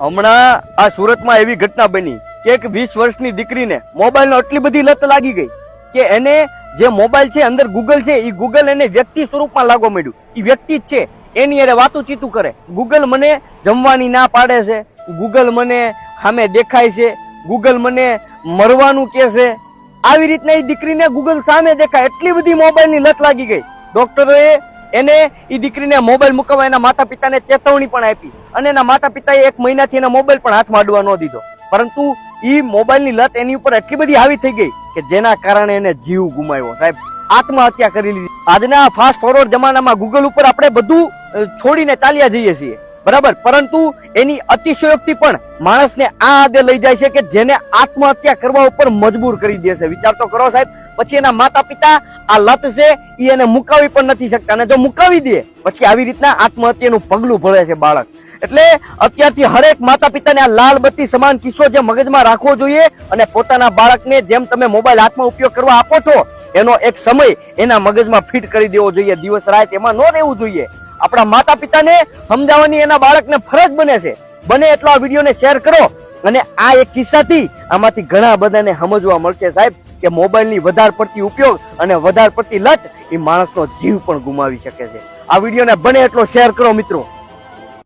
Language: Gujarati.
હમણાં આ સુરતમાં એવી ઘટના બની કે એક વીસ વર્ષની દીકરીને મોબાઈલનો આટલી બધી લત લાગી ગઈ કે એને જે મોબાઈલ છે અંદર ગૂગલ છે એ ગૂગલ એને વ્યક્તિ સ્વરૂપમાં લાગવા માંડ્યું. એ વ્યક્તિ જ છે. એની અરે વાતું ચીતું કરે. ગૂગલ મને જમવાની ના પાડે છે. ગૂગલ મને સામે દેખાય છે. ગૂગલ મને મરવાનું કે છે. આવી રીતના એ દીકરીને ગૂગલ સામે દેખાય. એટલી બધી મોબાઈલની લત લાગી ગઈ. ડોક્ટરોએ એને એ દીકરીને મોબાઈલ મુકાવવા એના માતા પિતાને ચેતવણી પણ આપી. અને એના માતા પિતાએ એક મહિનાથી એના મોબાઈલ પણ હાથમાં અડવા ન દીધો. પરંતુ એ મોબાઈલની લત એની ઉપર એટલી બધી આવી થઈ ગઈ કે જેના કારણે એને જીવ ગુમાવ્યો. સાહેબ, આત્મહત્યા કરી લીધી. આજના ફાસ્ટ ફોરવર્ડ જમાનામાં ગૂગલ ઉપર આપણે બધું છોડીને ચાલ્યા જઈએ છીએ. બરાબર? પરંતુ એની અતિશયોક્તિ પણ માણસને આ આદે લઈ જાય છે કે જેને આત્મહત્યા કરવા ઉપર મજબૂર કરી દે છે. વિચાર તો કરો સાહેબ, પછી એના માતા પિતા આ લત છે એ એને મુકાવી પણ નથી શકતા. અને જો મુકાવી દે, પછી આવી રીતના આત્મહત્યાનું પગલું ભરે છે બાળક. એટલે અત્યારથી હરેક માતા પિતાને આ લાલ બત્તી સમાન કિસ્સો જે મગજમાં રાખવો જોઈએ અને પોતાના બાળકને જેમ તમે મોબાઈલ હાથમાં ઉપયોગ કરવા આપો છો, એનો એક સમય એના મગજમાં ફિટ કરી દેવો જોઈએ. દિવસ રાત એમાં ન રહેવું જોઈએ. આપણા માતા પિતાને સમજાવવાની એના બાળકને ફરજ બને છે. બને એટલો આ વિડીયોને શેર કરો અને આ એક કિસ્સાથી આમાંથી ઘણા બધાને સમજવા મળશે સાહેબ કે મોબાઈલની વધાર પડતી ઉપયોગ અને વધાર પડતી લત એ માણસનો જીવ પણ ગુમાવી શકે છે. આ વિડીયોને બને એટલો શેર કરો મિત્રો.